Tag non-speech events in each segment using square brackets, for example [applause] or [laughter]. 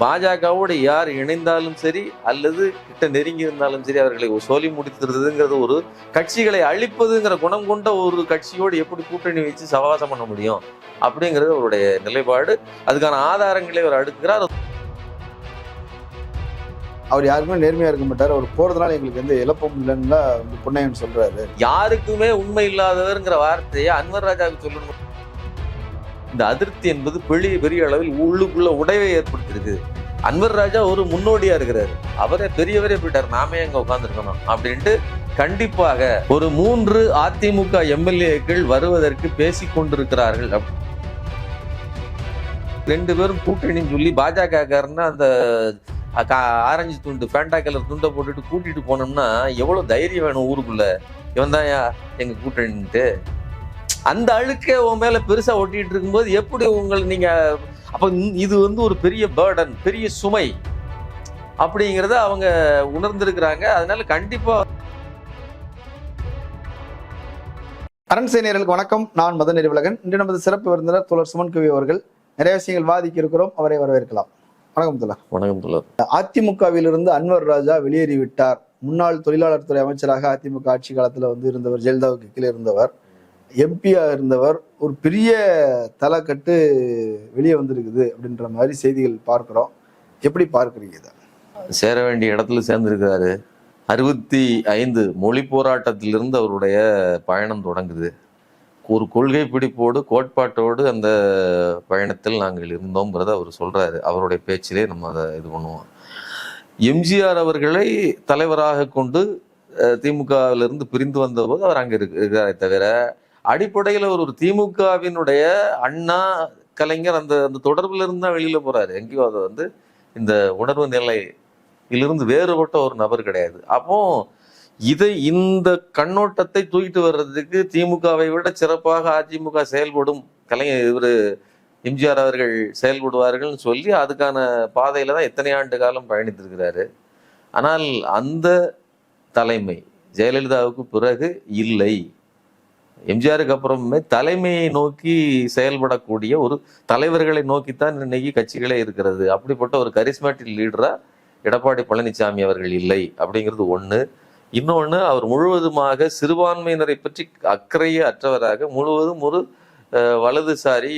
பாஜகவோடு யார் இணைந்தாலும் சரி அல்லது கிட்ட நெருங்கி இருந்தாலும் சரி அவர்களை சொல்லி முடித்துறதுங்கிறது ஒரு கட்சிகளை அழிப்பதுங்கிற குணம் கொண்ட ஒரு கட்சியோடு எப்படி கூட்டணி வச்சு சவாசம் பண்ண முடியும் அப்படிங்கிறது அவருடைய நிலைப்பாடு. அதுக்கான ஆதாரங்களை அவர் அடுக்கிறார். அவர் யாருக்குமே நேர்மையா இருக்க மாட்டார். அவர் போறதுனால எங்களுக்கு எந்த இழப்பும் இல்லைன்னு பொன்னையன் சொல்றாரு. யாருக்குமே உண்மை இல்லாதவர்ங்கிற வார்த்தையை அன்வர் ராஜாவுக்கு சொல்லணும். இந்த அதிருப்தி என்பது பெரிய பெரிய அளவில் உள்ளுக்குள்ள உடைவை ஏற்படுத்தியிருக்கு அன்வர் ராஜா ஒரு முன்னோடியா இருக்கிறாரு. அவரே பெரியவரே போயிட்டார். நாமே அங்க உட்காந்துருக்கணும் அப்படின்ட்டு கண்டிப்பாக ஒரு மூன்று அதிமுக எம்எல்ஏக்கள் வருவதற்கு பேசிக்கொண்டிருக்கிறார்கள் ரெண்டு பேரும் கூட்டணின்னு சொல்லி பாஜகக்காரன்னா அந்த ஆரஞ்சு துண்டு ஃபேண்டா கலர் துண்டை போட்டுட்டு கூட்டிட்டு போனோம்னா எவ்வளவு தைரியம் வேணும் ஊருக்குள்ள? இவன் தான் எங்க கூட்டணின்ட்டு. அந்த அழுக்கே உன் மேல பெருசா ஒட்டிட்டு இருக்கும்போது எப்படி உங்களை நீங்க அப்ப இது வந்து ஒரு பெரிய பேர்டன் பெரிய சுமை அப்படிங்கிறத அவங்க உணர்ந்திருக்கிறாங்க. அதனால கண்டிப்பா அரண் நேயர்களுக்கு வணக்கம். நான் மதன் நெறிவலகன் இன்று நமது சிறப்பு விருந்தினர் தோழர் சுமன் கவி அவர்கள் நிறைய விஷயங்கள் வாதிக்க இருக்கிறோம். அவரை வரவேற்கலாம். வணக்கம் தோழர். வணக்கம் தோழர். அதிமுகவிலிருந்து அன்வர் ராஜா வெளியேறிவிட்டார். முன்னாள் தொழிலாளர் துறை அமைச்சராக அதிமுக ஆட்சி காலத்துல வந்து இருந்தவர் ஜெயலலிதாவுக்கு கீழே இருந்தவர். எம்பியாக இருந்தவர் ஒரு பெரிய தலைக்கட்டு வெளியே வந்திருக்குது அப்படின்ற மாதிரி செய்திகள் பார்க்குறோம். எப்படி பார்க்குறீங்க இதை? சேர வேண்டிய இடத்துல சேர்ந்திருக்கிறாரு. அறுபத்தி ஐந்து மொழி போராட்டத்திலிருந்து அவருடைய பயணம் தொடங்குது. ஒரு கொள்கை பிடிப்போடு கோட்பாட்டோடு அந்த பயணத்தில் நாங்கள் இருந்தோங்கிறத அவர் சொல்கிறாரு அவருடைய பேச்சிலே நம்ம அதை இது பண்ணுவோம். எம்ஜிஆர் அவர்களை தலைவராக கொண்டு திமுகவிலிருந்து பிரிந்து வந்தபோது அவர் அங்கே இருக்கிறாரே தவிர அடிப்படையில் ஒரு ஒரு திமுகவினுடைய அண்ணா கலைஞர் அந்த அந்த தொடர்பில் இருந்து தான் வெளியில் போறாரு. எங்கேயோ அதை வந்து இந்த உணர்வு நிலையிலிருந்து வேறுபட்ட ஒரு நபர் கிடையாது. அப்போ இதை இந்த கண்ணோட்டத்தை தூக்கிட்டு வர்றதுக்கு திமுகவை விட சிறப்பாக அதிமுக செயல்படும் கலைஞர் இவர் எம்ஜிஆர் அவர்கள் செயல்படுவார்கள்னு சொல்லி அதுக்கான பாதையில தான் எத்தனை ஆண்டு காலம் பயணித்திருக்கிறாரு. ஆனால் அந்த தலைமை ஜெயலலிதாவுக்கு பிறகு இல்லை. எம்ஜிஆருக்கு அப்புறமே தலைமையை நோக்கி செயல்படக்கூடிய ஒரு தலைவர்களை நோக்கித்தான் இன்னைக்கு கட்சிகளே இருக்கிறது. அப்படிப்பட்ட ஒரு கரிஸ்மேட்டிக் லீடராக எடப்பாடி பழனிசாமி அவர்கள் இல்லை அப்படிங்கிறது ஒன்று இன்னொன்று அவர் முழுவதுமாக சிறுபான்மையினரை பற்றி அக்கறையே அற்றவராக முழுவதும் ஒரு வலதுசாரி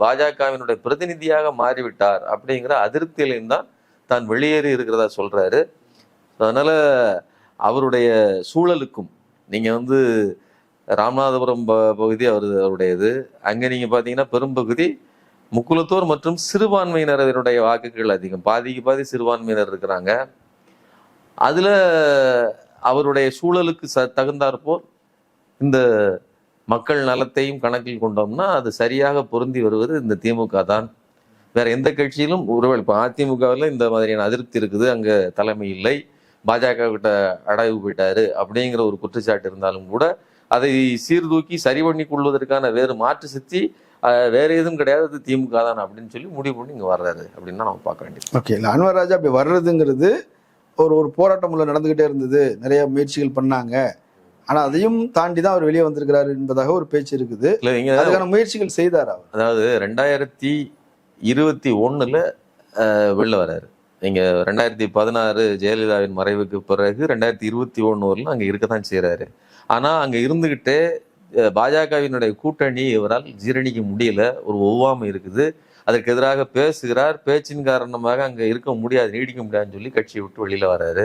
பாஜகவினுடைய பிரதிநிதியாக மாறிவிட்டார் அப்படிங்கிற அதிருப்தியிலையும் தான் தான் வெளியேறி இருக்கிறதா சொல்கிறாரு அதனால் அவருடைய சூழலுக்கும் நீங்கள் வந்து ராமநாதபுரம் ப- பகுதி அவர் அவருடையது. அங்கே நீங்கள் பார்த்தீங்கன்னா பெரும்பகுதி முக்குலத்தோர் மற்றும் சிறுபான்மையினருடைய வாக்குகள் அதிகம். பாதிக்கு பாதி சிறுபான்மையினர் இருக்கிறாங்க. அதில் அவருடைய சூழலுக்கு ச தகுந்தாற்போல் இந்த மக்கள் நலத்தையும் கணக்கில் கொண்டோம்னா அது சரியாக பொருந்தி வருவது இந்த திமுக தான். வேற எந்த கட்சியிலும் ஒருவேளை இப்போ அதிமுகவில் இந்த மாதிரியான அதிருப்தி இருக்குது. அங்கே தலைமை இல்லை. பாஜக கிட்ட அடைவு போயிட்டாரு அப்படிங்கிற ஒரு குற்றச்சாட்டு இருந்தாலும் கூட அதை சீர்தூக்கி சரி பண்ணி கொள்வதற்கான வேறு மாற்று சக்தி வேற எதுவும் கிடையாது. திமுக தான் அப்படின்னு சொல்லி முடிவு பண்ணி இங்க வர்றாரு அப்படின்னு நம்ம பார்க்க வேண்டியது. ஓகே இல்லை அன்வர் ராஜா அப்படி வர்றதுங்கிறது ஒரு ஒரு போராட்டம் உள்ள நடந்துகிட்டே இருந்தது. நிறைய முயற்சிகள் பண்ணாங்க. ஆனா அதையும் தாண்டி தான் அவர் வெளியே வந்திருக்கிறாரு என்பதாக ஒரு பேச்சு இருக்குது. இல்ல நீங்க அதுக்கான முயற்சிகள் செய்தார் அவர்? அதாவது ரெண்டாயிரத்தி இருபத்தி அஹ், வெளில வராரு நீங்க ரெண்டாயிரத்தி பதினாறு ஜெயலலிதாவின் மறைவுக்கு பிறகு ரெண்டாயிரத்தி இருபத்தி ஒண்ணு வரலும் அங்க இருக்கத்தான் செய்றாரு. ஆனா அங்க இருந்துகிட்டே அஹ், பாஜகவினுடைய கூட்டணி இவரால் ஜீரணிக்க முடியல. ஒரு ஒவ்வாமை இருக்குது. அதற்கு எதிராக பேசுகிறார். பேச்சின் காரணமாக அங்க இருக்க முடியாது நீடிக்க முடியாதுன்னு சொல்லி கட்சியை விட்டு வெளியில வராரு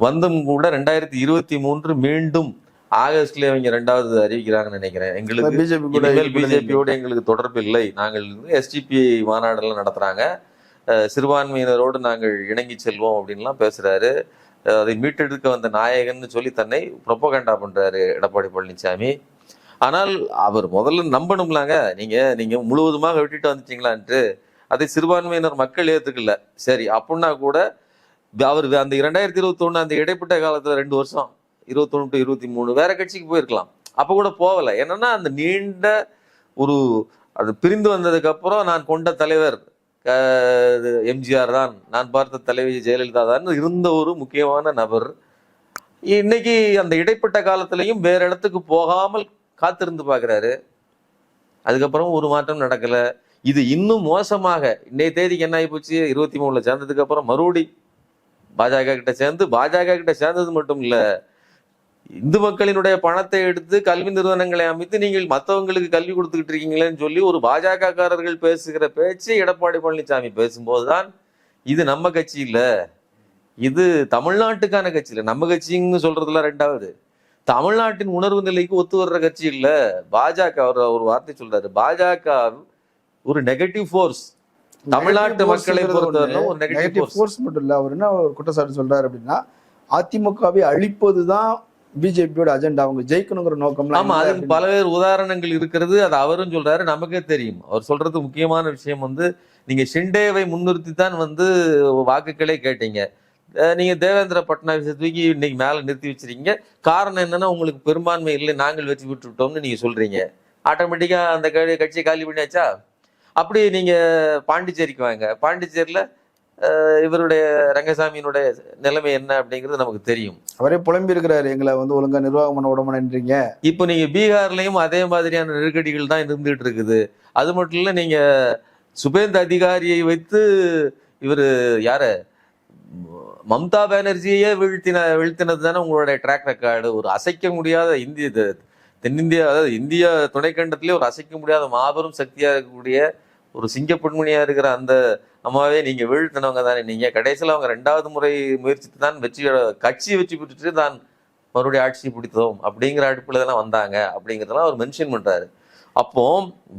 வந்தும் கூட ரெண்டாயிரத்தி இருபத்தி மூன்று மீண்டும் ஆகஸ்ட்ல இவங்க ரெண்டாவது அறிவிக்கிறாங்கன்னு நினைக்கிறேன். எங்களுக்கு பிஜேபி கூட பிஜேபியோடு எங்களுக்கு தொடர்பு இல்லை. நாங்கள் எஸ்டிபி மாநாடெல்லாம் நடத்துறாங்க. சிறுபான்மையினரோடு நாங்கள் இணங்கி செல்வோம் அப்படின்லாம் பேசுறாரு. அதை மீட்டெடுக்க வந்த நாயகன்னு சொல்லி தன்னை ப்ரொபகண்டா பண்றாரு எடப்பாடி பழனிசாமி ஆனால் அவர் முதல்ல நம்பணும்லாங்க. நீங்க நீங்க முழுவதுமாக விட்டுட்டு வந்துட்டீங்களான்ட்டு. அதை சிறுபான்மையினர் மக்கள் ஏத்துக்கல. சரி அப்படின்னா கூட அவர் அந்த இரண்டாயிரத்தி இருபத்தி ஒண்ணு அந்த இடைப்பட்ட காலத்துல ரெண்டு வருஷம். இருபத்தொன்னு டு இருபத்தி மூணு வேற கட்சிக்கு போயிருக்கலாம். அப்ப கூட போகல என்னன்னா அந்த நீண்ட ஒரு அது பிரிந்து வந்ததுக்கு அப்புறம் நான் கொண்ட தலைவர் எம்ஜிஆர் தான். நான் பார்த்த தலைவி ஜெயலலிதா தான் இருந்த ஒரு முக்கியமான நபர். இன்னைக்கு அந்த இடைப்பட்ட காலத்திலையும் வேற இடத்துக்கு போகாமல் காத்திருந்து பார்க்குறாரு அதுக்கப்புறம் ஒரு மாற்றம் நடக்கல. இது இன்னும் மோசமாக. இன்னைய தேதிக்கு என்ன ஆகி போச்சு இருபத்தி மூணில் சேர்ந்ததுக்கு அப்புறம் மறுபடி பாஜக கிட்ட சேர்ந்து பாஜக கிட்ட சேர்ந்தது மட்டும் இல்லை இந்து மக்களினுடைய பணத்தை எடுத்து கல்வி நிறுவனங்களை அமைத்து நீங்கள் மற்றவங்களுக்கு கல்வி கொடுத்துக்கிட்டு இருக்கீங்களேன்னு சொல்லி ஒரு பாஜக காரர்கள் பேசுகிற பேச்சு எடப்பாடி பழனிசாமி பேசும்போதுதான் இது நம்ம கட்சி இல்ல. இது தமிழ்நாட்டுக்கான கட்சி இல்ல. நம்ம கட்சின்னு சொல்றதுல ரெண்டாவது. தமிழ்நாட்டின் உணர்வு நிலைக்கு ஒத்து வர்ற கட்சி இல்ல. பாஜக அவர் ஒரு வார்த்தை சொல்றாரு. பாஜக ஒரு நெகட்டிவ் ஃபோர்ஸ் தமிழ்நாட்டு மக்களை பொறுத்தவரை ஒரு நெகட்டிவ் ஃபோர்ஸ் மட்டும் இல்ல. அவர் என்ன குற்றச்சாட்டு சொல்றாரு அப்படின்னா அதிமுகவை அழிப்பதுதான் பிஜேபியோட அஜெண்டா அவங்க ஜெயிக்கணுங்கிற நோக்கம்லாம் ஆமா அதுக்கு அப்படின்னு. பல்வேறு உதாரணங்கள் இருக்கிறது அது அவரும் சொல்றாரு நமக்கே தெரியும். அவர் சொல்றது முக்கியமான விஷயம் வந்து நீங்க ஷிண்டேவை முன்னிறுத்தி தான் வந்து வாக்குகளே கேட்டீங்க. நீங்க தேவேந்திர பட்னாவிஸை தூக்கி இன்னைக்கு மேல நிறுத்தி வச்சிருக்கீங்க. காரணம் என்னன்னா உங்களுக்கு பெரும்பான்மை இல்லை நாங்கள் வெற்றி பெற்று விட்டோம்னு நீங்க சொல்றீங்க. ஆட்டோமேட்டிக்கா அந்த கட்சியை காலி பண்ணியாச்சா? அப்படி நீங்க பாண்டிச்சேரிக்கு வாங்க. பாண்டிச்சேரியில இவருடைய ரங்கசாமியினுடைய நிலைமை என்ன அப்படிங்கிறது நமக்கு தெரியும். அவரே புலம்பி இருக்கிறாரு. எங்களை வந்து ஒழுங்கா நிர்வாகம் பண்ண விட மாட்டேன்றீங்க இப்போ நீங்க பீகார்லயும் அதே மாதிரியான நெருக்கடிகள் தான் இருந்துகிட்டு இருக்குது. அது மட்டும் இல்ல நீங்க சுபேந்த அதிகாரியை வைத்து இவர் யாரு? மம்தா பானர்ஜியே வீழ்த்தின வீழ்த்தினது தானே உங்களுடைய ட்ராக் ரெக்கார்டு ஒரு அசைக்க முடியாத இந்திய தென்னிந்தியா அதாவது இந்திய துணைக்கண்டத்திலே ஒரு அசைக்க முடியாத மாபெரும் சக்தியா இருக்கக்கூடிய ஒரு சிங்க பெண்மணியா இருக்கிற அந்த அம்மாவே நீங்கள் வீழ்த்தினவங்க தானே. நீங்கள் கடைசியில் அவங்க ரெண்டாவது முறை முயற்சித்து தான் வெற்றி கட்சி வெற்றி பெற்றுட்டு தான் மறுபடியும் ஆட்சி பிடித்தோம் அப்படிங்கிற அடிப்பில் தான் வந்தாங்க அப்படிங்கிறதெல்லாம் அவர் மென்ஷன் பண்ணுறாரு அப்போ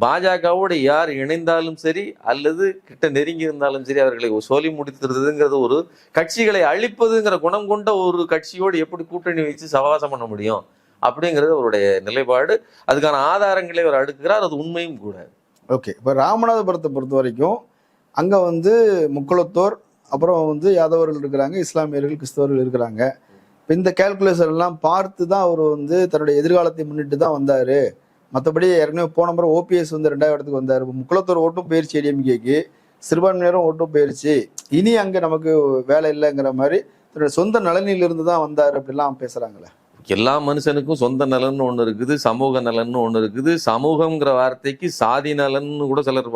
பாஜகவோடு யார் இணைந்தாலும் சரி அல்லது கிட்ட நெருங்கி இருந்தாலும் சரி அவர்களை சோழி முடித்துறதுங்கிறது ஒரு கட்சிகளை அழிப்பதுங்கிற குணம் கொண்ட ஒரு கட்சியோடு எப்படி கூட்டணி வச்சு சவாசம் பண்ண முடியும் அப்படிங்கிறது அவருடைய நிலைப்பாடு. அதுக்கான ஆதாரங்களை அவர் அடுக்குகிறார் அது உண்மையும் கூட. ஓகே. இப்போ ராமநாதபுரத்தை பொறுத்த வரைக்கும் அங்க வந்து முக்குளத்தோர் அப்புறம் வந்து யாதவர்கள் இருக்கிறாங்க இஸ்லாமியர்கள் கிறிஸ்தவர்கள் இருக்கிறாங்க. இப்போ இந்த கேல்குலேஷன் எல்லாம் பார்த்து தான் அவர் வந்து தன்னுடைய எதிர்காலத்தை முன்னிட்டு தான் வந்தாரு. மற்றபடி ஏற்கனவே போன முறை ஓபிஎஸ் வந்து ரெண்டாவது இடத்துக்கு வந்தார். இப்போ முக்குளத்தோர் ஓட்டும் பயிற்சி ஏடிஎம்கேக்கு சிறுபான்மையினரும் ஓட்டும் பயிற்சி இனி அங்கே நமக்கு வேலை இல்லைங்கிற மாதிரி தன்னுடைய சொந்த நலனிலிருந்து தான் வந்தார் அப்படிலாம் பேசுகிறாங்களே எல்லா மனுஷனுக்கும் சொந்த நலன்னு ஒன்று இருக்குது சமூக நலன்னு ஒன்று இருக்குது சமூகம்ங்கிற வார்த்தைக்கு சாதி நலன்னு கூட சிலர்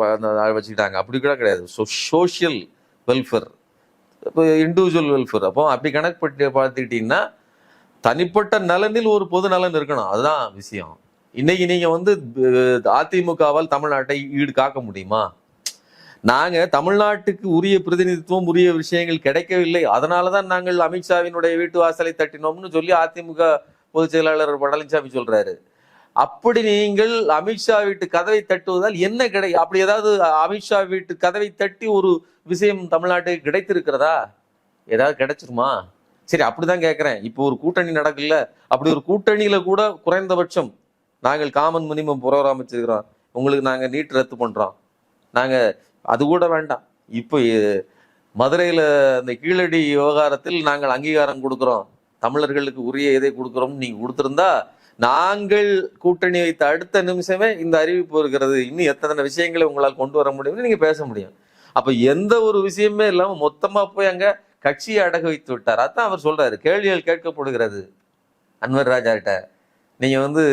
வச்சுக்கிட்டாங்க அப்படி கூட கிடையாது சோஷியல் வெல்ஃபேர் இப்போ இண்டிவிஜுவல் வெல்ஃபேர் அப்போ அப்படி கணக்கு பட்டு பார்த்துக்கிட்டீங்கன்னா தனிப்பட்ட நலனில் ஒரு பொது நலன் இருக்கணும் அதுதான் விஷயம் இன்னைக்கு நீங்கள் வந்து அதிமுகவால் தமிழ்நாட்டை ஈடு காக்க முடியுமா நாங்க தமிழ்நாட்டுக்கு உரிய பிரதிநிதித்துவம் உரிய விஷயங்கள் கிடைக்கவில்லை. அதனாலதான் நாங்கள் அமித்ஷாவினுடைய வீட்டு வாசலை தட்டினோம்னு சொல்லி அதிமுக பொதுச் செயலாளர் பழனிசாமி சொல்றாரு. அப்படி நீங்கள் அமித்ஷா வீட்டு கதவை தட்டுவதால் என்ன கிடை அப்படி ஏதாவது அமித்ஷா வீட்டு கதவை தட்டி ஒரு விஷயம் தமிழ்நாட்டுக்கு கிடைத்திருக்கிறதா? ஏதாவது கிடைச்சிருமா சரி அப்படிதான் கேட்கிறேன் இப்போ ஒரு கூட்டணி நடக்கல. அப்படி ஒரு கூட்டணியில கூட குறைந்தபட்சம் நாங்கள் காமன் மினிமம் புரோகிராம் வச்சிருக்கிறோம். உங்களுக்கு நாங்கள் நீட் ரத்து பண்றோம். நாங்கள் அது கூட வேண்டாம். இப்போ மதுரையில் அந்த இந்த கீழடி விவகாரத்தில் நாங்கள் அங்கீகாரம் கொடுக்குறோம். தமிழர்களுக்கு உரிய இதை கொடுக்குறோம். நீங்கள் கொடுத்துருந்தா நாங்கள் கூட்டணி வைத்த அடுத்த நிமிஷமே இந்த அறிவிப்பு இருக்கிறது இன்னும் எத்தனை விஷயங்களை உங்களால் கொண்டு வர முடியும்னு நீங்கள் பேச முடியும். அப்போ எந்த ஒரு விஷயமே இல்லாமல் மொத்தமாக போய் அங்கே கட்சியை அடகு வைத்து விட்டார். அதான் அவர் சொல்கிறாரு கேள்விகள் கேட்கப்படுகிறது. அன்வர் ராஜாட்ட நீங்கள் வந்து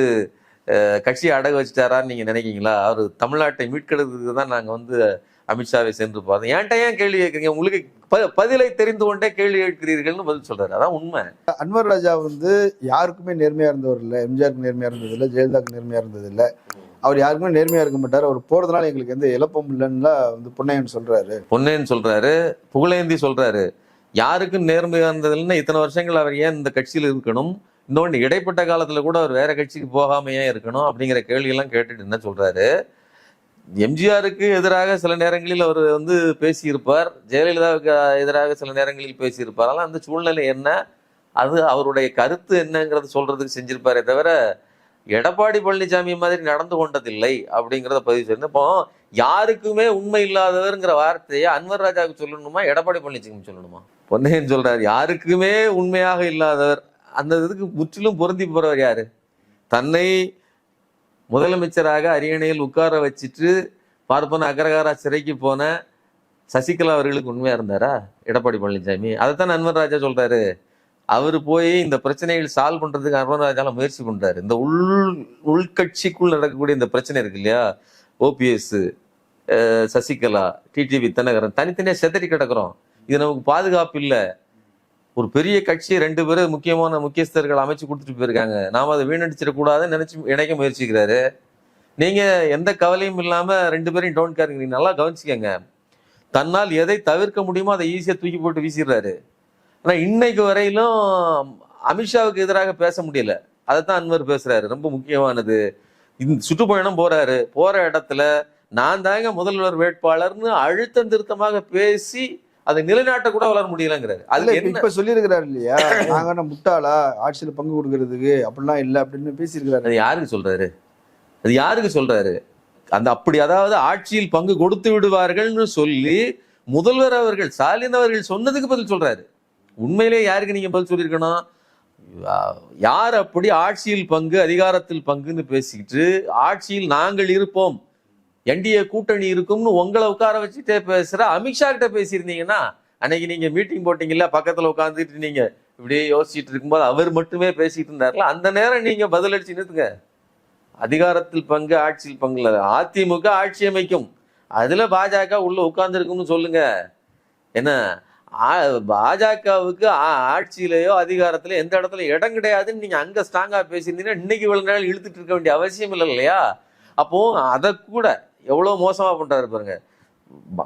கட்சியை அடகு வச்சுட்டாரான்னு நீங்கள் நினைக்கிங்களா அவர் தமிழ்நாட்டை மீட்கிறதுக்கு தான் நாங்கள் வந்து அமித்ஷாவை சென்று பார்த்தோம் ஏன்ட்ட ஏன் கேள்வி கேட்குறீங்க? உங்களுக்கு பதிலை தெரிந்து கொண்டே கேள்வி கேட்கிறீர்கள்னு பதில் சொல்றாரு. அதான் உண்மை. அன்வர் ராஜா வந்து யாருக்குமே நேர்மையா இருந்தவர் இல்லை. எம்ஜிஆருக்கு நேர்மையா இருந்தது இல்லை. ஜெயலலிதாவுக்கு நேர்மையா இருந்தது இல்லை. அவர் யாருக்குமே நேர்மையா இருக்க மாட்டார். அவர் போறதுனால எங்களுக்கு எந்த இழப்பும் இல்லைன்னா வந்து பொன்னையன் சொல்றாரு. பொன்னேன்னு சொல்றாரு. புகழேந்தி சொல்றாரு. யாருக்கும் நேர்மையா இருந்ததுன்னா இத்தனை வருஷங்கள் அவர் ஏன் இந்த கட்சியில் இருக்கணும்? இன்னொன்று இடைப்பட்ட காலத்துல கூட அவர் வேற கட்சிக்கு போகாம ஏன் இருக்கணும்? அப்படிங்கிற கேள்வியெல்லாம் கேட்டுட்டு என்ன சொல்றாரு? எம்ஜிஆருக்கு எதிராக சில நேரங்களில் அவர் வந்து பேசியிருப்பார். ஜெயலலிதாவுக்கு எதிராக சில நேரங்களில் பேசியிருப்பார். ஆனால் அந்த சூழ்நிலை என்ன? அது அவருடைய கருத்து என்னங்கிறத சொல்றதுக்கு செஞ்சிருப்பாரே தவிர எடப்பாடி பழனிசாமி மாதிரி நடந்து கொண்டதில்லை அப்படிங்கிறத பதிவு செய்யணும் இப்போ யாருக்குமே உண்மை இல்லாதவருங்கிற வார்த்தையை அன்வர் ராஜாவுக்கு சொல்லணுமா எடப்பாடி பழனிசாமி சொல்லணுமா? பொன்னையன் சொல்றார் யாருக்குமே உண்மையாக இல்லாதவர் அந்த இதுக்கு முற்றிலும் பொருந்தி போறவர் யாரு? தன்னை முதலமைச்சராக அரியணையில் உட்கார வச்சுட்டு பார்ப்பன அக்ரகாரா சிறைக்கு போன சசிகலா அவர்களுக்கு உண்மையா இருந்தாரா? எடப்பாடி பழனிசாமி. அதைத்தான் அன்வர் ராஜா சொல்றாரு. அவர் போய் இந்த பிரச்சனைகள் சால்வ் பண்றதுக்கு அன்வர் ராஜால முயற்சி பண்றாரு. இந்த உள் உள்கட்சிக்குள் நடக்கக்கூடிய இந்த பிரச்சனை இருக்கு இல்லையா? ஓபிஎஸ் சசிகலா டிடிவி தினகரன் தனித்தனியாக செதறி கிடக்கிறோம். இது நமக்கு பாதுகாப்பு இல்லை. ஒரு பெரிய கட்சி ரெண்டு பேரும் முக்கியமான முக்கியஸ்தர்கள் அமைச்சு கொடுத்துட்டு போயிருக்காங்க. நாம் அதை வீணடிச்சிடக்கூடாதுன்னு நினைச்சு இணைக்க முயற்சிக்கிறாரு. நீங்க எந்த கவலையும் இல்லாம ரெண்டு பேரையும் டோன் கேருங்க. நீங்கள் நல்லா கவனிச்சிக்கோங்க. தன்னால் எதை தவிர்க்க முடியுமோ அதை ஈஸியாக தூக்கி போட்டு வீசிடுறாரு. ஆனால் இன்னைக்கு வரையிலும் அமித்ஷாவுக்கு எதிராக பேச முடியல. அதை தான் அன்வர் பேசுறாரு. ரொம்ப முக்கியமானது. இந்த சுற்றுப்பயணம் போறாரு. போற இடத்துல நான் தாங்க முதல்வர் வேட்பாளர்னு அழுத்தம் திருத்தமாக பேசி அதை நிலைநாட்ட கூட வளர முடியலங்கிறாரு. அல்ல அது இப்ப சொல்லியிருக்கிறாரு இல்லையா? நாங்க என்ன முட்டாளா? ஆட்சியில பங்கு கொடுக்கறதுக்கு அப்படிலாம் இல்ல அப்படின்னு பேசியிருக்கிறாரு. அது யாருக்கு சொல்றாரு? அது யாருக்கு சொல்றாரு? அந்த அப்படி அதாவது ஆட்சியில் பங்கு கொடுத்து விடுவார்கள்னு சொல்லி முதல்வர் அவர்கள் ஸ்டாலின் அவர்கள் சொன்னதுக்கு பதில் சொல்றாரு. உண்மையிலே யாருக்கு நீங்க பதில் சொல்லியிருக்கணும்? யார் அப்படி ஆட்சியில் பங்கு அதிகாரத்தில் பங்குன்னு பேசிக்கிட்டு ஆட்சியில் நாங்கள் இருப்போம். என்டிஏ கூட்டணி இருக்கும்னு உங்களை உட்கார வச்சுட்டே பேசுகிற அமித்ஷா கிட்ட பேசியிருந்தீங்கன்னா அன்னைக்கு நீங்கள் மீட்டிங் போட்டீங்கல்ல பக்கத்தில் உட்காந்துட்டு நீங்கள் இப்படியே யோசிச்சுட்டு இருக்கும்போது அவர் மட்டுமே பேசிட்டு இருந்தார்ல அந்த நேரம் நீங்கள் பதிலடிச்சு நிறுத்துங்க. அதிகாரத்தில் பங்கு ஆட்சியில் பங்குல அதிமுக ஆட்சி அமைக்கும். அதில் பாஜக உள்ளே உட்கார்ந்துருக்கும்னு சொல்லுங்க. என்ன? பாஜகவுக்கு ஆட்சியிலேயோ அதிகாரத்திலோ எந்த இடத்துல இடம் கிடையாதுன்னு நீங்கள் அங்கே ஸ்ட்ராங்காக பேசியிருந்தீங்கன்னா இன்னைக்கு இவ்வளோ நாள் இழுத்துட்டு இருக்க வேண்டிய அவசியம் இல்லை இல்லையா? அப்போ அதை கூட எவ்வளோ மோசமாக பண்ணுறாரு பாருங்க.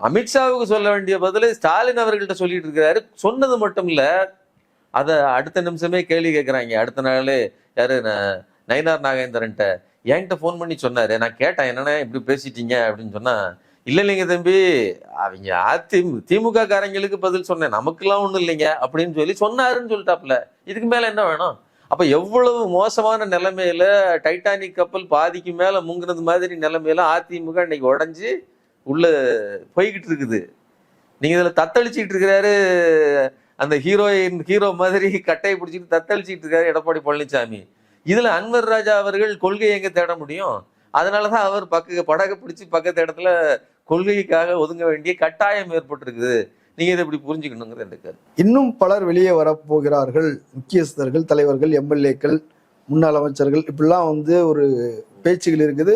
அமித்ஷாவுக்கு சொல்ல வேண்டிய பதிலை ஸ்டாலின் அவர்கள்ட்ட சொல்லிட்டு இருக்கிறாரு. சொன்னது மட்டும் இல்லை அதை அடுத்த நிமிஷமே கேள்வி கேட்குறாங்க அடுத்த நாளே யாரு நயனார் நயினார் நாகேந்திரன்ட்ட என்கிட்ட ஃபோன் பண்ணி சொன்னார். நான் கேட்டேன் என்னென்ன இப்படி பேசிட்டீங்க அப்படின்னு சொன்னால் இல்லை இல்லைங்க தம்பி அவங்க அதிமு திமுக காரங்களுக்கு பதில் சொன்னேன். நமக்குலாம் ஒன்றும் இல்லைங்க. அப்படின்னு சொல்லி சொன்னாருன்னு சொல்லிட்டாப்புல. இதுக்கு மேலே என்ன வேணும்? அப்ப எவ்வளவு மோசமான நிலைமையில டைட்டானிக் கப்பல் பாதிக்கு மேல முங்குனது மாதிரி நிலைமையில அதிமுக இன்னைக்கு உடஞ்சி உள்ள போய்கிட்டு இருக்குது. நீங்க இதுல தத்தளிச்சுட்டு இருக்கிறாரு அந்த ஹீரோயின் ஹீரோ மாதிரி கட்டையை பிடிச்சிட்டு தத்தளிச்சுட்டு இருக்காரு எடப்பாடி பழனிசாமி இதுல அன்வர் ராஜா அவர்கள் கொள்கையை எங்க தேட முடியும்? அதனாலதான் அவர் பக்க படகை பிடிச்சி பக்கத்து இடத்துல கொள்கைக்காக ஒதுங்க வேண்டிய கட்டாயம் ஏற்பட்டிருக்குது. நீங்க இதை இப்படி புரிஞ்சுக்கணுங்கிறது எனக்கு. இன்னும் பலர் வெளியே வரப்போகிறார்கள் முக்கியஸ்தர்கள் தலைவர்கள் எம்எல்ஏக்கள் முன்னாள் அமைச்சர்கள் இப்படிலாம் வந்து ஒரு பேச்சுகள் இருக்குது.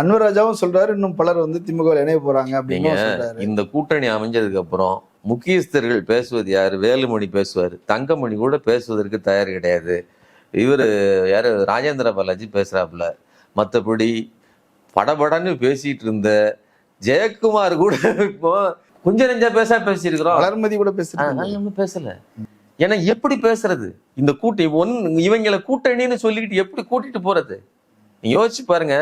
அன்வர் ராஜாவும் சொல்றாரு இன்னும் பலர் வந்து திமுக இணைய போறாங்க அப்படின்னு இந்த கூட்டணி அமைஞ்சதுக்கு அப்புறம் முக்கியஸ்தர்கள் பேசுவது யாரு? வேலுமணி பேசுவாரு. தங்கமணி கூட பேசுவதற்கு தயார் கிடையாது. இவரு யாரு? ராஜேந்திர பாலாஜி பேசுறாப்புல. மத்தபடி படபடன்னு பேசிட்டு இருந்த ஜெயக்குமார் கூட இப்போ கொஞ்சம் நெஞ்சா பேச பேசியிருக்கிறோம். வளர்மதி கூட ஒண்ணும் பேசல. ஏன்னா எப்படி பேசுறது? இந்த கூட்டணி ஒன் இவங்களை கூட்டணின்னு சொல்லிக்கிட்டு எப்படி கூட்டிட்டு போறது? நீங்க யோசிச்சு பாருங்க.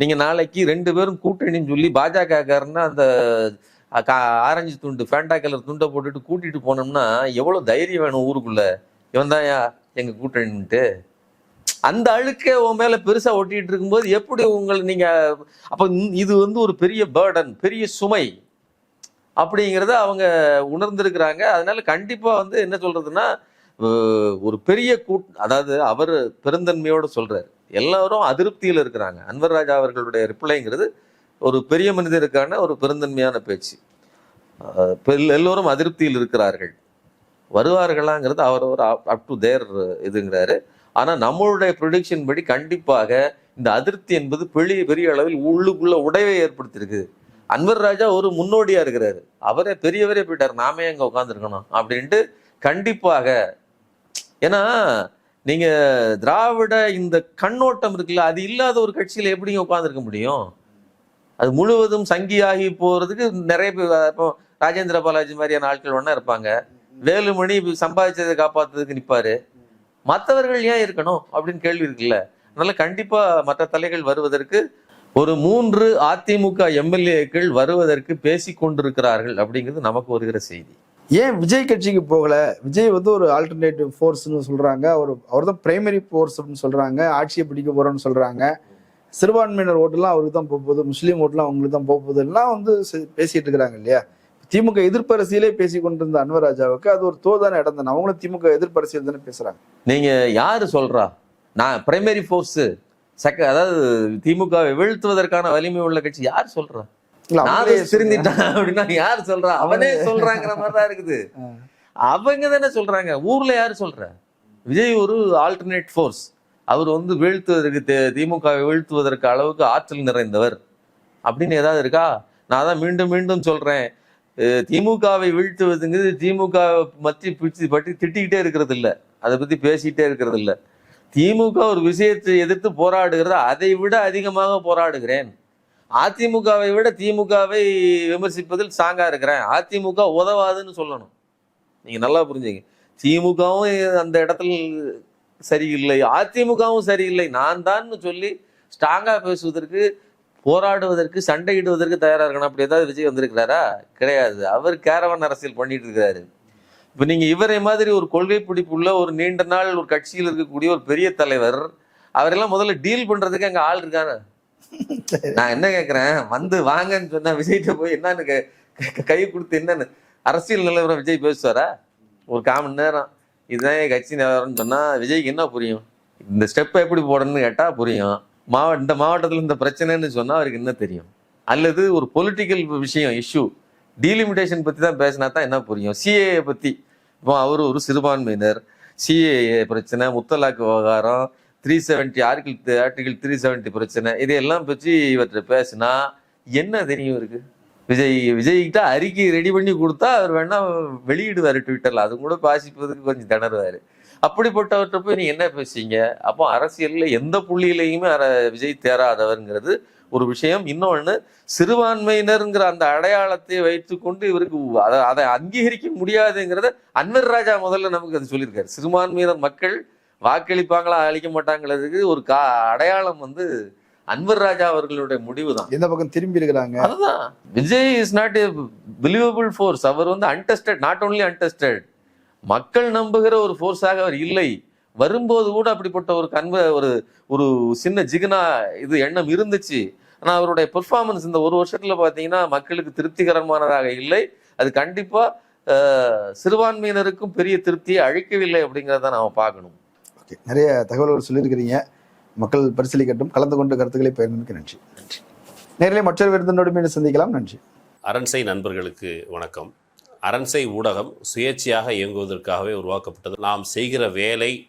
நீங்க நாளைக்கு ரெண்டு பேரும் கூட்டணின்னு சொல்லி பாஜக காரன்னா அந்த ஆரஞ்சு துண்டு ஃபேண்டா கலர் துண்டை போட்டுட்டு கூட்டிட்டு போனோம்னா எவ்வளவு தைரியம் வேணும் ஊருக்குள்ள? இவன் எங்க கூட்டணின்ட்டு. அந்த அழுக்கே உன் மேல பெருசா ஒட்டிட்டு இருக்கும்போது எப்படி உங்களை நீங்க அப்ப இது வந்து ஒரு பெரிய பேர்டன் பெரிய சுமை. அப்படிங்கிறத அவங்க உணர்ந்திருக்கிறாங்க. அதனால கண்டிப்பா வந்து என்ன சொல்றதுன்னா ஒரு பெரிய கூட் அதாவது அவர் பெருந்தன்மையோட சொல்றாரு. எல்லாரும் அதிருப்தியில் இருக்கிறாங்க. அன்வர் ராஜா அவர்களுடைய ரிப்ளைங்கிறது ஒரு பெரிய மனிதருக்கான ஒரு பெருந்தன்மையான பேச்சு. எல்லோரும் அதிருப்தியில் இருக்கிறார்கள். வருவார்களாங்கிறது அவர் ஒரு அப் டு தேர் இதுங்கிறாரு. ஆனால் நம்மளுடைய ப்ரொடிக்ஷன் படி கண்டிப்பாக இந்த அதிருப்தி என்பது பெரிய பெரிய அளவில் உள்ளுக்குள்ள உடைவை ஏற்படுத்தியிருக்கு. அன்வர் ராஜா ஒரு முன்னோடியா இருக்கிறாரு. அவரே பெரியவரே போயிட்டார். நாமே அங்க உட்காந்துருக்கணும் அப்படின்ட்டு கண்டிப்பாக ஏன்னா நீங்க திராவிட இந்த கண்ணோட்டம் இருக்குல்ல அது இல்லாத ஒரு கட்சியில எப்படிங்க உட்காந்துருக்க முடியும்? அது முழுவதும் சங்கியாகி போறதுக்கு நிறைய பேர் இப்போ ராஜேந்திர பாலாஜி மாதிரியான ஆட்கள் ஒன்றா இருப்பாங்க. வேலுமணி சம்பாதிச்சதை காப்பாத்துறதுக்கு நிப்பாரு. மற்றவர்கள் ஏன் இருக்கணும்? அப்படின்னு கேள்வி இருக்குல்ல. அதனால கண்டிப்பா மற்ற தலைகள் வருவதற்கு ஒரு மூன்று அதிமுக எம்எல்ஏக்கள் வருவதற்கு பேசிக் கொண்டிருக்கிறார்கள் அப்படிங்கிறது நமக்கு வருகிற செய்தி. ஏன் விஜய் கட்சிக்கு போகல? விஜய் வந்து ஒரு ஆல்டர்னேட்டிவ் ஃபோர்ஸ்னு சொல்றாங்க. அவர் அவர் தான் பிரைமரி ஃபோர்ஸ் அப்படின்னு சொல்றாங்க. ஆட்சியை பிடிக்க போறோம்னு சொல்றாங்க. சிறுபான்மையினர் ஓட்டுலாம் அவருக்கு தான் போக போகுது. முஸ்லீம் ஓட்டுலாம் அவங்களுக்கு தான் போக போகுது. எல்லாம் வந்து பேசிட்டு இருக்கிறாங்க இல்லையா? திமுக எதிர்ப்பு அரசியலே பேசி கொண்டிருந்த அன்வர் ராஜாவுக்கு அது ஒரு தோதான இடம் தானே. அவங்களும் திமுக எதிர்ப்பு அரசியல் தானே பேசுறாங்க. நீங்க யாரு சொல்றா? நான் பிரைமரி ஃபோர்ஸ் செக அதாவது திமுகவை வீழ்த்துவதற்கான வலிமை உள்ள கட்சி யார் சொல்றா? திருந்திட்டான் [laughs] அப்படின்னா யார் சொல்றா? அவனே சொல்றாங்கிற மாதிரி தான் இருக்குது. [laughs] அவங்க தானே சொல்றாங்க. ஊர்ல யாரு சொல்ற? விஜய் ஒரு ஆல்டர்னேட் ஃபோர்ஸ் அவர் வந்து வீழ்த்துவதற்கு திமுகவை வீழ்த்துவதற்கு அளவுக்கு ஆற்றல் நிறைந்தவர். அப்படின்னு ஏதாவது இருக்கா? நான் தான் மீண்டும் மீண்டும் சொல்றேன். திமுகவை வீழ்த்துவதுங்கிறது திமுக மத்தி பிடிச்சி பற்றி திட்டிக்கிட்டே இருக்கிறது இல்ல அதை பத்தி பேசிக்கிட்டே இருக்கிறது இல்ல திமுக ஒரு விஷயத்தை எதிர்த்து போராடுகிறது? அதை விட அதிகமாக போராடுகிறேன். அதிமுகவை விட திமுகவை விமர்சிப்பதில் சாங்கா இருக்கிறேன். அதிமுக உதவாதுன்னு சொல்லணும். நீங்கள் நல்லா புரிஞ்சுங்க. திமுகவும் அந்த இடத்துல சரியில்லை. அதிமுகவும் சரியில்லை. நான் தான் சொல்லி ஸ்ட்ராங்காக பேசுவதற்கு போராடுவதற்கு சண்டையிடுவதற்கு தயாராக இருக்கணும். அப்படி ஏதாவது விஜய் வந்திருக்கிறாரா? கிடையாது. அவர் கேரவன் அரசியல் பண்ணிட்டு இருக்கிறாரு. இப்ப நீங்க இவரை மாதிரி ஒரு கொள்கை பிடிப்புள்ள ஒரு நீண்ட நாள் ஒரு கட்சியில் இருக்கக்கூடிய ஒரு பெரிய தலைவர் அவரெல்லாம் முதல்ல டீல் பண்றதுக்கு அங்க ஆள் இருக்காங்க நான் என்ன கேக்குறேன்? வந்து வாங்கன்னு சொன்னா விஜய்கிட்ட போய் என்னன்னு கே- கொடுத்து என்னன்னு? அரசியல் நிலவரம் விஜய் பேசுவாரா? ஒரு கால் மணி நேரம். இதுதான் என் கட்சி நிலவரம்னு சொன்னா விஜய்க்கு என்ன புரியும்? இந்த ஸ்டெப்பை எப்படி போடணும்னு கேட்டா புரியும். மாவட்ட இந்த மாவட்டத்தில் இந்த பிரச்சனைன்னு சொன்னா அவருக்கு என்ன தெரியும்? அல்லது ஒரு பொலிட்டிக்கல் விஷயம் இஷ்யூ டீலிமிட்டேஷன் பத்தி தான் பேசினா தான் என்ன புரியும்? சிஏஏ பத்தி. இப்போ அவர் ஒரு சிறுபான்மையினர். சிஏஏ பிரச்சனை முத்தலாக்கு விவகாரம் three seventy article article three seventy பிரச்சனை இதையெல்லாம் பற்றி இவற்றை பேசினா என்ன தெரியும் இருக்கு விஜய் விஜய்கிட்ட அறிக்கை ரெடி பண்ணி கொடுத்தா அவர் வேணா வெளியிடுவார் ட்விட்டர்ல அது கூட பாசிப்பதுக்கு கொஞ்சம் திணறுவாரு. அப்படிப்பட்டவற்றை போய் நீ என்ன பேசுவீங்க அப்போ அரசியலில் எந்த புள்ளியிலையுமே விஜய் தேராதவர்ங்கிறது ஒரு விஷயம். இன்னொன்னு சிறுபான்மையினருங்கிற அந்த அடையாளத்தை வைத்துக்கொண்டு இவருக்கு அதை அதை அங்கீகரிக்க முடியாதுங்கிறத அன்வர் ராஜா முதல்ல நமக்கு அது சொல்லியிருக்காரு. சிறுபான்மையினர் மக்கள் வாக்களிப்பாங்களா அளிக்க மாட்டாங்கிறதுக்கு ஒரு கா அடையாளம் வந்து அன்வர் ராஜா அவர்களுடைய முடிவு தான் எந்த பக்கம் திரும்பி இருக்கிறாங்க அதுதான். Vijay is not a believable force அவர் வந்து அன்டெஸ்டட் நாட் ஓன்லி அன்டெஸ்டட் மக்கள் நம்புகிற ஒரு ஃபோர்ஸாக அவர் இல்லை. வரும்போது கூட அப்படிப்பட்ட ஒரு கன்வ ஒரு ஒரு சின்ன ஜிகனா இது எண்ணம் இருந்துச்சு. ஆனா அவருடைய பெர்ஃபார்மன்ஸ் இந்த ஒரு வருஷத்துல பாத்தீங்கன்னா மக்களுக்கு திருப்திகரமானதாக இல்லை. அது கண்டிப்பா அஹ், சிறுபான்மையினருக்கும் பெரிய திருப்தியை அழிக்கவில்லை அப்படிங்கிறத நாம பார்க்கணும். ஓகே. நிறைய தகவல்கள் சொல்லியிருக்கிறீங்க. மக்கள் பரிசீலிக்கட்டும். கலந்து கொண்டு கருத்துக்களை பகிர்ந்தமைக்கு நன்றி. நன்றி. நேரிலே மற்றொரு விருந்தினோடு மீண்டும் சந்திக்கலாம். நன்றி. அரண்சை நண்பர்களுக்கு வணக்கம். அரண்சை ஊடகம் சுயேட்சையாக இயங்குவதற்காகவே உருவாக்கப்பட்டது. நாம் செய்கிற வேலை